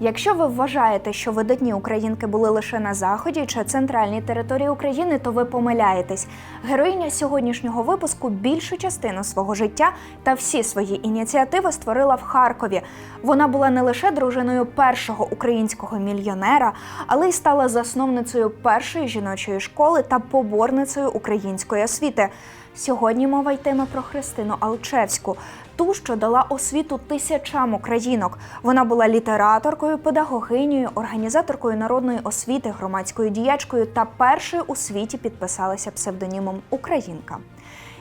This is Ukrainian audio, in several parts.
Якщо ви вважаєте, що видатні українки були лише на заході чи центральній території України, то ви помиляєтесь. Героїня сьогоднішнього випуску більшу частину свого життя та всі свої ініціативи створила в Харкові. Вона була не лише дружиною першого українського мільйонера, але й стала засновницею першої жіночої школи та поборницею української освіти. Сьогодні мова йтиме про Христину Алчевську, ту, що дала освіту тисячам українок. Вона була літераторкою, педагогинею, організаторкою народної освіти, громадською діячкою та першою у світі підписалася псевдонімом Українка.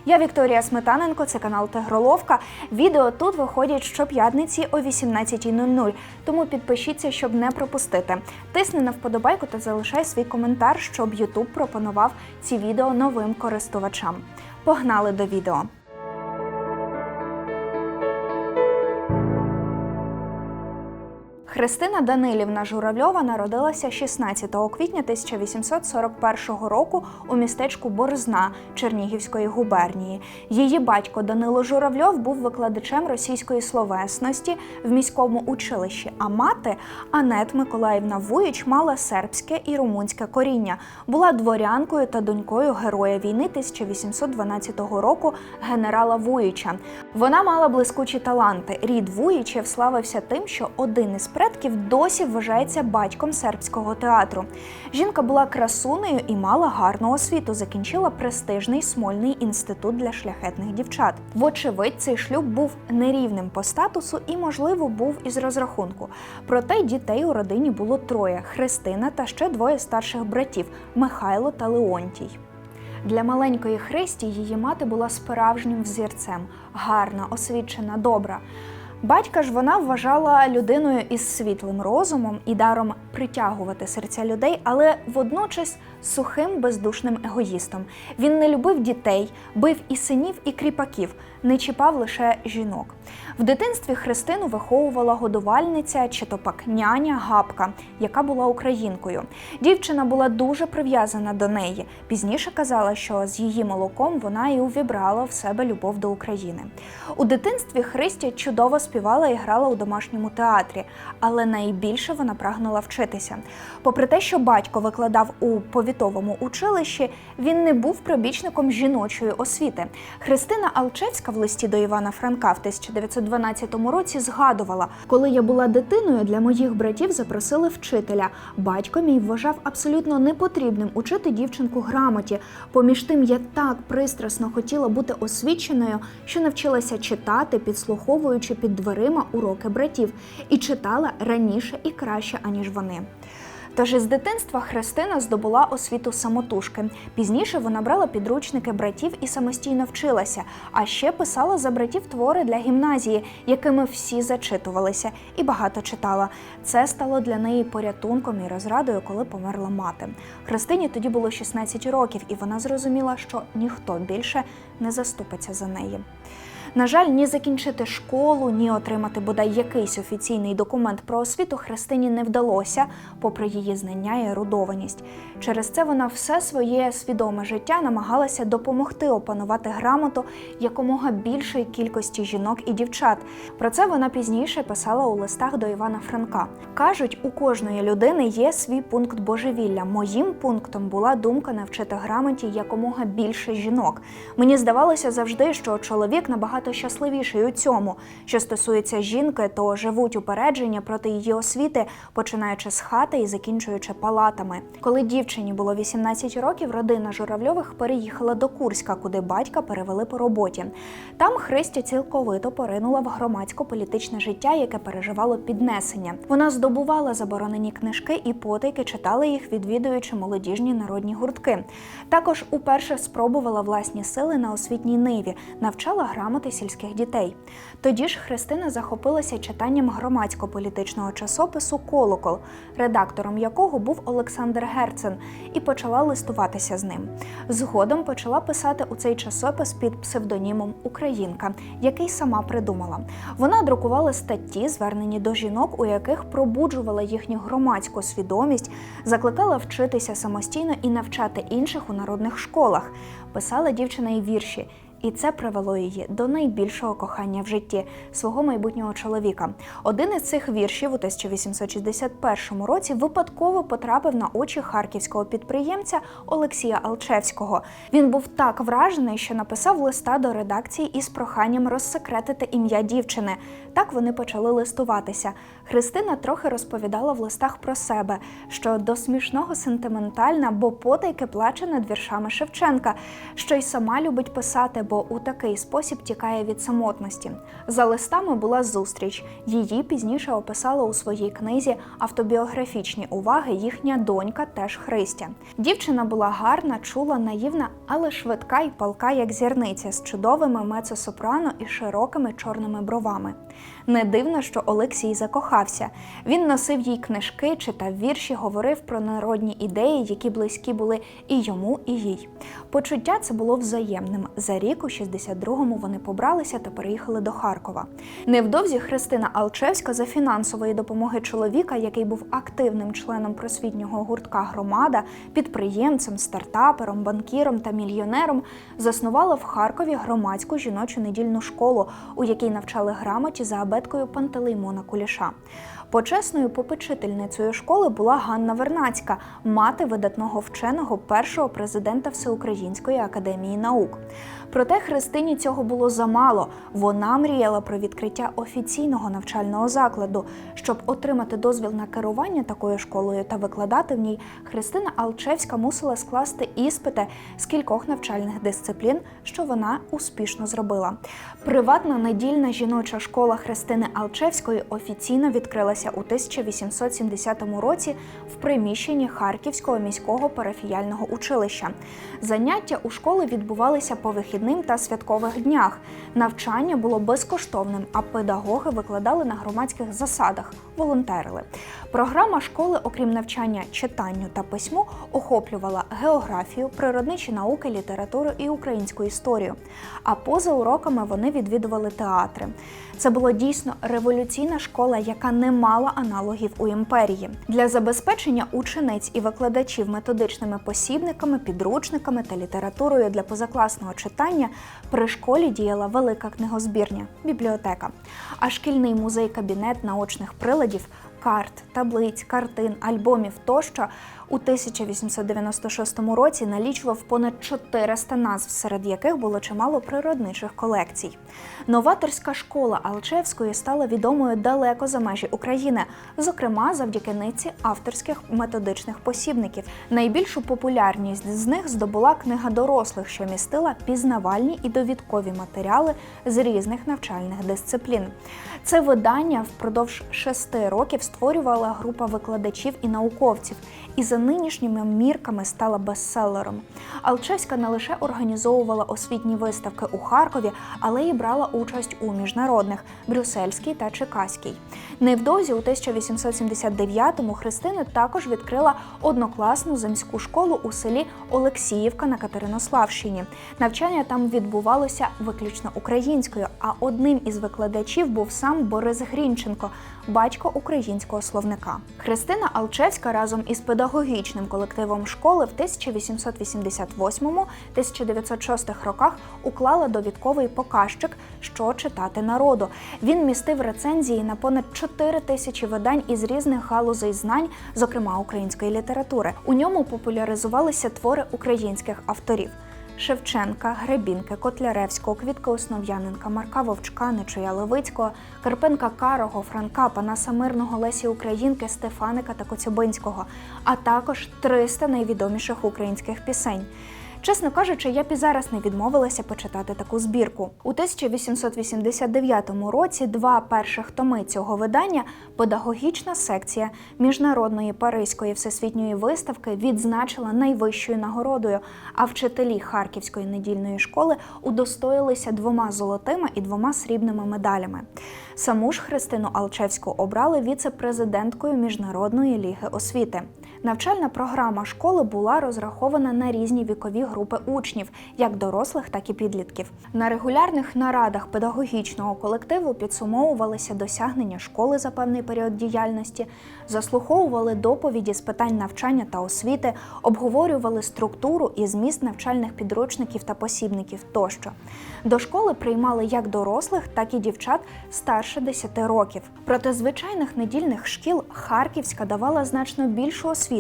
Я Вікторія Сметаненко, це канал Тигроловка. Відео тут виходять щоп'ятниці о 18.00, тому підпишіться, щоб не пропустити. Тисни на вподобайку та залишай свій коментар, щоб YouTube пропонував ці відео новим користувачам. Погнали до відео. Христина Данилівна Журавльова народилася 16 квітня 1841 року у містечку Борзна Чернігівської губернії. Її батько Данило Журавльов був викладачем російської словесності в міському училищі, а мати Анет Миколаївна Вуїч мала сербське і румунське коріння. Була дворянкою та донькою героя війни 1812 року генерала Вуїча. Вона мала блискучі таланти. Рід Вуїчів славився тим, що один із предків досі вважається батьком сербського театру. Жінка була красунею і мала гарну освіту. Закінчила престижний Смольний інститут для шляхетних дівчат. Вочевидь, цей шлюб був нерівним по статусу і, можливо, був із розрахунку. Проте дітей у родині було троє: Христина та ще двоє старших братів Михайло та Леонтій. Для маленької Христі її мати була справжнім взірцем, гарна, освічена, добра. Батька ж вона вважала людиною із світлим розумом і даром притягувати серця людей, але водночас сухим бездушним егоїстом. Він не любив дітей, бив і синів, і кріпаків, не чіпав лише жінок. В дитинстві Христину виховувала годувальниця чи то пак няня Гапка, яка була українкою. Дівчина була дуже прив'язана до неї. Пізніше казала, що з її молоком вона і увібрала в себе любов до України. У дитинстві Христя чудово співала і грала у домашньому театрі, але найбільше вона прагнула вчитися. Попри те, що батько викладав у повітовому училищі, він не був прибічником жіночої освіти. Христина Алчевська в листі до Івана Франка в 1912 році згадувала, коли я була дитиною, для моїх братів запросили вчителя. Батько мій вважав абсолютно непотрібним учити дівчинку грамоті. Поміж тим, я так пристрасно хотіла бути освіченою, що навчилася читати, підслуховуючи під дверима уроки братів, і читала раніше і краще, аніж вони. Тож із дитинства Христина здобула освіту самотужки. Пізніше вона брала підручники братів і самостійно вчилася, а ще писала за братів твори для гімназії, якими всі зачитувалися, і багато читала. Це стало для неї порятунком і розрадою, коли померла мати. Христині тоді було 16 років, і вона зрозуміла, що ніхто більше не заступиться за неї. На жаль, ні закінчити школу, ні отримати бодай якийсь офіційний документ про освіту Христині не вдалося, попри її знання і ерудованість. Через це вона все своє свідоме життя намагалася допомогти опанувати грамоту якомога більшої кількості жінок і дівчат. Про це вона пізніше писала у листах до Івана Франка. Кажуть, у кожної людини є свій пункт божевілля. Моїм пунктом була думка навчити грамоті якомога більше жінок. Мені здавалося завжди, що чоловік набагато щасливіший у цьому. Що стосується жінки, то живуть упередження проти її освіти, починаючи з хати і закінчуючи палатами. Коли дівчині було 18 років, родина Журавльових переїхала до Курська, куди батька перевели по роботі. Там Христя цілковито поринула в громадсько-політичне життя, яке переживало піднесення. Вона здобувала заборонені книжки і потайки читала їх, відвідуючи молодіжні народні гуртки. Також уперше спробувала власні сили на освітній ниві, навчала грамоти сільських дітей. Тоді ж Христина захопилася читанням громадсько-політичного часопису Колокол, редактором якого був Олександр Герцен, і почала листуватися з ним. Згодом почала писати у цей часопис під псевдонімом Українка, який сама придумала. Вона друкувала статті, звернені до жінок, у яких пробуджувала їхню громадську свідомість, закликала вчитися самостійно і навчати інших у народних школах. Писала дівчина й вірші. І це привело її до найбільшого кохання в житті свого майбутнього чоловіка. Один із цих віршів у 1861 році випадково потрапив на очі харківського підприємця Олексія Алчевського. Він був так вражений, що написав листа до редакції із проханням розсекретити ім'я дівчини. Так вони почали листуватися. Христина трохи розповідала в листах про себе, що до смішного сентиментальна, бо потайки плаче над віршами Шевченка, що й сама любить писати, бо у такий спосіб тікає від самотності. За листами була зустріч. Її пізніше описала у своїй книзі автобіографічні уваги їхня донька, теж Христя. Дівчина була гарна, чула, наївна, але швидка й палка, як зірниця, з чудовими мецо-сопрано і широкими чорними бровами. Не дивно, що Олексій закохався. Він носив їй книжки, читав вірші, говорив про народні ідеї, які близькі були і йому, і їй. Почуття це було взаємним. За рік у 62-му вони побралися та переїхали до Харкова. Невдовзі Христина Алчевська за фінансової допомоги чоловіка, який був активним членом просвітнього гуртка Громада, підприємцем, стартапером, банкіром та мільйонером, заснувала в Харкові громадську жіночу недільну школу, у якій навчали грамоті за абеткою Пантелеймона Куліша. Почесною попечительницею школи була Ганна Вернацька, мати видатного вченого першого президента Всеукраїнської академії наук. Проте Христині цього було замало. Вона мріяла про відкриття офіційного навчального закладу. Щоб отримати дозвіл на керування такою школою та викладати в ній, Христина Алчевська мусила скласти іспити з кількох навчальних дисциплін, що вона успішно зробила. Приватна недільна жіноча школа Христини Алчевської офіційно відкрилася у 1870 році в приміщенні Харківського міського парафіяльного училища. Заняття у школи відбувалися по вихідним та святкових днях. Навчання було безкоштовним, а педагоги викладали на громадських засадах, волонтерили. Програма школи, окрім навчання читанню та письму, охоплювала географію, природничі науки, літературу і українську історію. А поза уроками вони відвідували театри. Це була дійсно революційна школа, яка не мала аналогів у імперії. Для забезпечення учениць і викладачів методичними посібниками, підручниками та літературою для позакласного читання при школі діяла велика книгозбірня бібліотека, а шкільний музей-кабінет наочних приладів. Карт, таблиць, картин, альбомів тощо у 1896 році налічував понад 400 назв, серед яких було чимало природничих колекцій. Новаторська школа Алчевської стала відомою далеко за межі України, зокрема завдяки ниці авторських методичних посібників. Найбільшу популярність з них здобула книга дорослих, що містила пізнавальні і довідкові матеріали з різних навчальних дисциплін. Це видання впродовж шести років створювала група викладачів і науковців, і за нинішніми мірками стала бестселером. Алчевська не лише організовувала освітні виставки у Харкові, але й брала участь у міжнародних Брюссельській та Чекаській. Невдовзі у 1879-му Христина також відкрила однокласну земську школу у селі Олексіївка на Катеринославщині. Навчання там відбувалося виключно українською, а одним із викладачів був сам Борис Грінченко, батько українського словника. Христина Алчевська разом із педагогічним колективом школи в 1888-1906 роках уклала довідковий показчик, що читати народу. Він містив рецензії на понад 4 тисячі видань із різних галузей знань, зокрема української літератури. У ньому популяризувалися твори українських авторів. Шевченка, Гребінки, Котляревського, Квітка Основ'яненка, Марка Вовчка, Нечуя Левицького, Карпенка Карого, Франка, Панаса Мирного, Лесі Українки, Стефаника та Коцюбинського, а також 300 найвідоміших українських пісень. Чесно кажучи, я б і зараз не відмовилася почитати таку збірку. У 1889 році два перших томи цього видання педагогічна секція міжнародної Паризької всесвітньої виставки відзначила найвищою нагородою. А вчителі Харківської недільної школи удостоїлися двома золотими і двома срібними медалями. Саму ж Христину Алчевську обрали віце-президенткою Міжнародної ліги освіти. Навчальна програма школи була розрахована на різні вікові групи учнів, як дорослих, так і підлітків. На регулярних нарадах педагогічного колективу підсумовувалися досягнення школи за певний період діяльності, заслуховували доповіді з питань навчання та освіти, обговорювали структуру і зміст навчальних підручників та посібників тощо. До школи приймали як дорослих, так і дівчат старше 10 років. Проте звичайних недільних шкіл Харківська давала значно більшу освіту,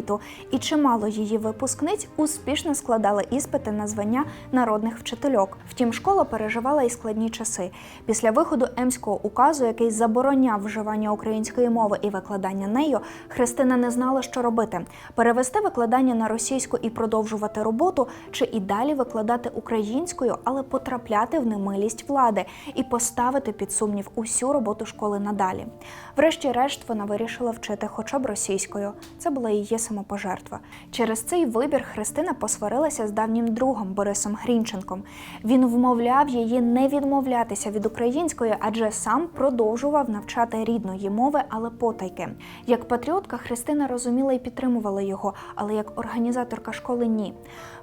і чимало її випускниць успішно складали іспити на звання народних вчительок. Втім, школа переживала і складні часи. Після виходу Емського указу, який забороняв вживання української мови і викладання нею, Христина не знала, що робити: перевести викладання на російську і продовжувати роботу, чи і далі викладати українською, але потрапляти в немилість влади і поставити під сумнів усю роботу школи надалі. Врешті-решт вона вирішила вчити хоча б російською. Це була її самопожертва. Через цей вибір Христина посварилася з давнім другом Борисом Грінченком. Він вмовляв її не відмовлятися від української, адже сам продовжував навчати рідної мови, але потайки. Як патріотка Христина розуміла і підтримувала його, але як організаторка школи ні.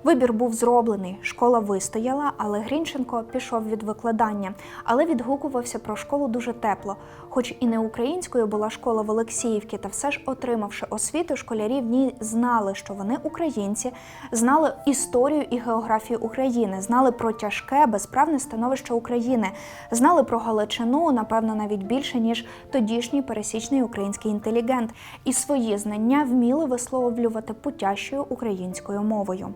Вибір був зроблений, школа вистояла, але Грінченко пішов від викладання, але відгукувався про школу дуже тепло. Хоч і не українською була школа в Олексіївці, та все ж отримавши освіту, школярі в знали, що вони українці, знали історію і географію України, знали про тяжке безправне становище України, знали про Галичину, напевно, навіть більше ніж тодішній пересічний український інтелігент, і свої знання вміли висловлювати путящою українською мовою.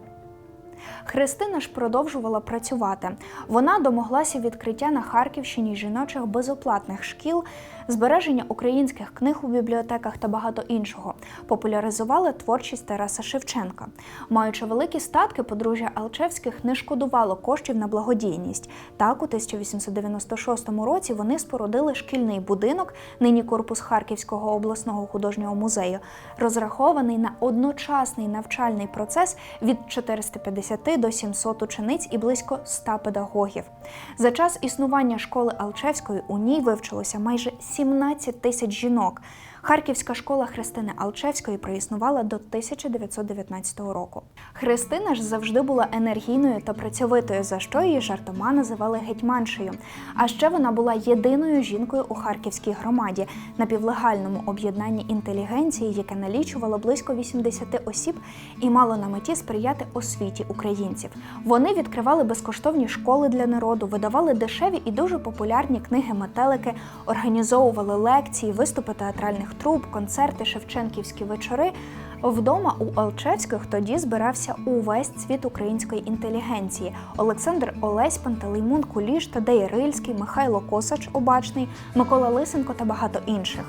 Христина ж продовжувала працювати. Вона домоглася відкриття на Харківщині жіночих безоплатних шкіл, збереження українських книг у бібліотеках та багато іншого. Популяризувала творчість Тараса Шевченка. Маючи великі статки, подружжя Алчевських не шкодувало коштів на благодійність. Так, у 1896 році вони спорудили шкільний будинок, нині корпус Харківського обласного художнього музею, розрахований на одночасний навчальний процес від 450 до 700 учениць і близько 100 педагогів. За час існування школи Алчевської у ній вивчилося майже 17 тисяч жінок. Харківська школа Христини Алчевської проіснувала до 1919 року. Христина ж завжди була енергійною та працьовитою, за що її жартома називали гетьманшею. А ще вона була єдиною жінкою у харківській громаді напівлегальному об'єднанні інтелігенції, яке налічувало близько 80 осіб і мало на меті сприяти освіті українців. Вони відкривали безкоштовні школи для народу, видавали дешеві і дуже популярні книги метелики, організовували лекції, виступи театральних труб, концерти, шевченківські вечори. Вдома у Алчевських тоді збирався увесь світ української інтелігенції: Олександр Олесь, Пантелеймон Куліш, Тадей Рильський, Михайло Косач Обачний, Микола Лисенко та багато інших.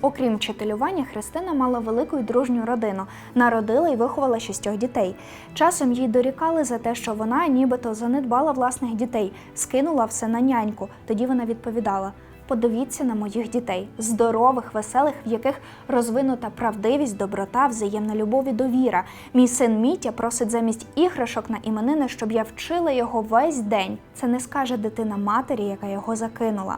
Окрім вчителювання, Христина мала велику і дружню родину, народила і виховала шістьох дітей. Часом їй дорікали за те, що вона нібито занедбала власних дітей, скинула все на няньку. Тоді вона відповідала: Подивіться на моїх дітей, здорових, веселих, в яких розвинута правдивість, доброта, взаємна любов і довіра. Мій син Мітя просить замість іграшок на іменини, щоб я вчила його весь день. Це не скаже дитина матері, яка його закинула.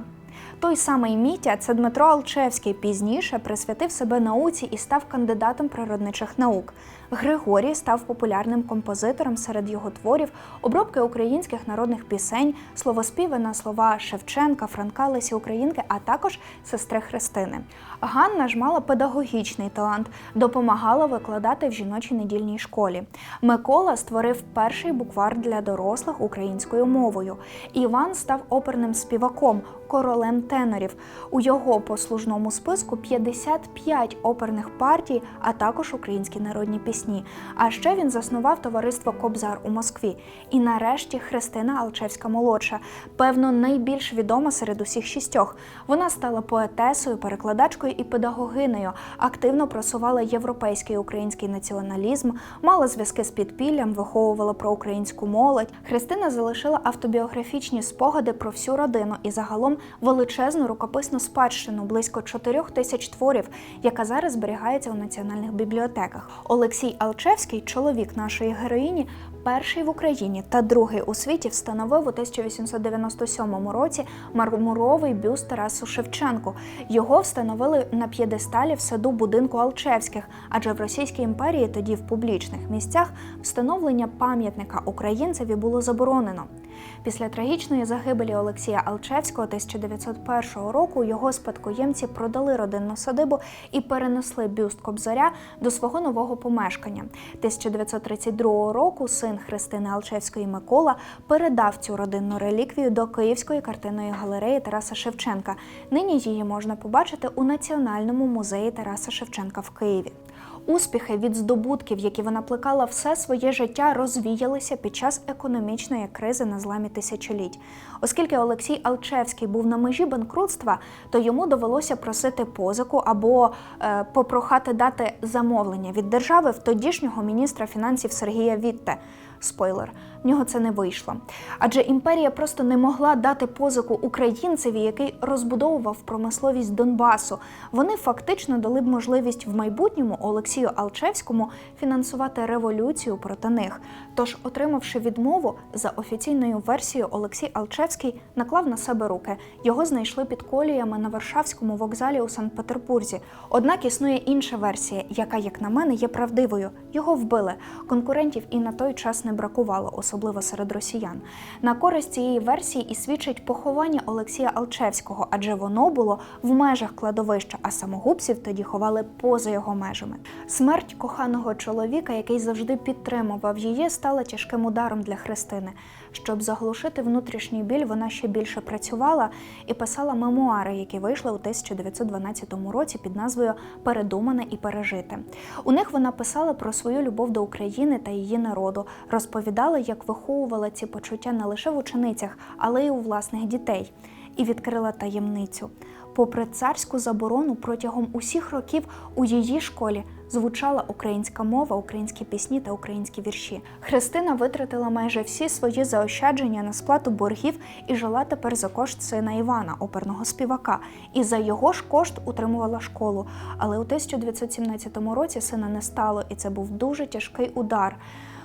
Той самий Мітя, це Дмитро Алчевський, пізніше присвятив себе науці і став кандидатом природничих наук. Григорій став популярним композитором серед його творів, обробки українських народних пісень, словоспіви на слова Шевченка, Франка, Лесі Українки, а також сестри Христини. Ганна ж мала педагогічний талант, допомагала викладати в жіночій недільній школі. Микола створив перший буквар для дорослих українською мовою. Іван став оперним співаком, королем тенорів. У його послужному списку 55 оперних партій, а також українські народні пісні. А ще він заснував товариство Кобзар у Москві. І нарешті Христина Алчевська молодша, певно, найбільш відома серед усіх шістьох. Вона стала поетесою, перекладачкою і педагогинею, активно просувала європейський український націоналізм, мала зв'язки з підпіллям, виховувала про українську молодь. Христина залишила автобіографічні спогади про всю родину і загалом величезну рукописну спадщину близько 4 тисяч творів, яка зараз зберігається у національних бібліотеках. Олексій Алчевський, чоловік нашої героїні, перший в Україні та другий у світі встановив у 1897 році мармуровий бюст Тарасу Шевченку. Його встановили на п'єдесталі в саду будинку Алчевських, адже в Російській імперії тоді в публічних місцях встановлення пам'ятника українцеві було заборонено. Після трагічної загибелі Олексія Алчевського 1901 року його спадкоємці продали родинну садибу і перенесли бюст Кобзаря до свого нового помешкання. 1932 року син Христини Алчевської Микола передав цю родинну реліквію до Київської картинної галереї Тараса Шевченка. Нині її можна побачити у Національному музеї Тараса Шевченка в Києві. Успіхи від здобутків, які вона плекала все своє життя, розвіялися під час економічної кризи на зламі тисячоліть. Оскільки Олексій Алчевський був на межі банкрутства, то йому довелося просити позику або е, попрохати дати замовлення від держави в тодішнього міністра фінансів Сергія Вітте. Спойлер, в нього це не вийшло. Адже імперія просто не могла дати позику українцеві, який розбудовував промисловість Донбасу. Вони фактично дали б можливість в майбутньому Олексію Алчевському фінансувати революцію проти них. Тож, отримавши відмову за офіційною версією, Олексій Алчевський наклав на себе руки. Його знайшли під коліями на Варшавському вокзалі у Санкт-Петербурзі. Однак існує інша версія, яка, як на мене, є правдивою. Його вбили. Конкурентів і на той час не бракувало, особливо серед росіян. На користь цієї версії і свідчить поховання Олексія Алчевського, адже воно було в межах кладовища, а самогубців тоді ховали поза його межами. Смерть коханого чоловіка, який завжди підтримував її, стала тяжким ударом для Христини. Щоб заглушити внутрішній біль, вона ще більше працювала і писала мемуари, які вийшли у 1912 році під назвою Передумане і пережите. У них вона писала про свою любов до України та її народу, розповідала, як виховувала ці почуття не лише в ученицях, але й у власних дітей, і відкрила таємницю. Попри царську заборону, протягом усіх років у її школі звучала українська мова, українські пісні та українські вірші. Христина витратила майже всі свої заощадження на сплату боргів і жила тепер за кошт сина Івана, оперного співака, і за його ж кошт утримувала школу. Але у 1917 році сина не стало, і це був дуже тяжкий удар.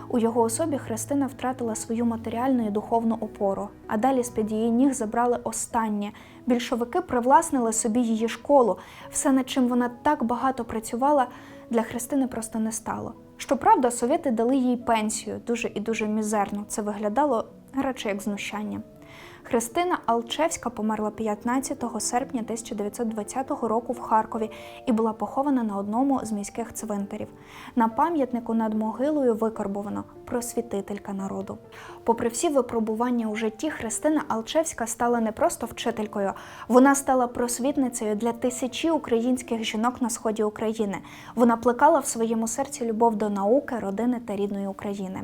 У його особі Христина втратила свою матеріальну і духовну опору, а далі з-під її ніг забрали останнє. Більшовики привласнили собі її школу. Все, над чим вона так багато працювала, для Христини просто не стало. Щоправда, совєти дали їй пенсію дуже і дуже мізерно. Це виглядало радше як знущання. Христина Алчевська померла 15 серпня 1920 року в Харкові і була похована на одному з міських цвинтарів. На пам'ятнику над могилою викарбовано просвітителька народу. Попри всі випробування у житті, Христина Алчевська стала не просто вчителькою, вона стала просвітницею для тисячі українських жінок на сході України. Вона плекала в своєму серці любов до науки, родини та рідної України.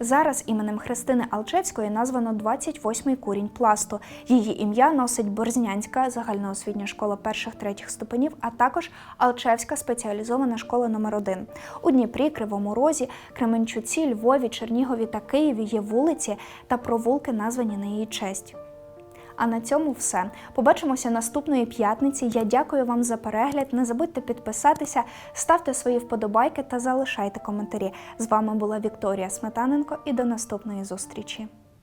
Зараз іменем Христини Алчевської названо 28-й курінь пласту. Її ім'я носить Борзнянська загальноосвітня школа перших-третіх ступенів, а також Алчевська спеціалізована школа номер 1 У Дніпрі, Кривому Розі, Кременчуці, Львові, Чернігові та Києві є вулиці та провулки, названі на її честь. А на цьому все. Побачимося наступної п'ятниці. Я дякую вам за перегляд. Не забудьте підписатися, ставте свої вподобайки та залишайте коментарі. З вами була Вікторія Сметаненко і до наступної зустрічі.